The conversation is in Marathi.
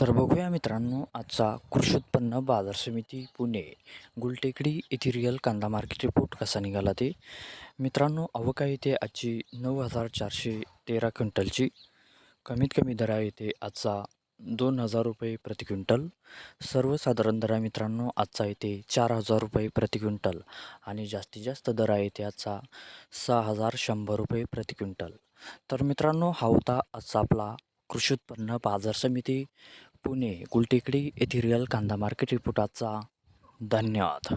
तर बघूया मित्रांनो आजचा कृषी उत्पन्न बाजार समिती पुणे. गुलटेकडी इथिरियल रिअल कांदा मार्केट रिपोर्ट कसा निघाला ते? मित्रांनो अवका आहे आजची नऊ हजार चारशे तेरा क्विंटलची. कमीत कमी दरा येते आजचा दोन हजार रुपये प्रति क्विंटल. सर्वसाधारण दरा मित्रांनो आजचा येते चार हजार रुपये प्रति क्विंटल. आणि जास्तीत जास्त दरा येते आजचा सहा हजार शंभर रुपये प्रति क्विंटल. तर मित्रांनो हा होता आजचा आपला कृषी उत्पन्न बाजार समिती. पुणे गुलटेकडी येथे रिअल कांदा मार्केट रिपोर्ट आजचा धन्यवाद.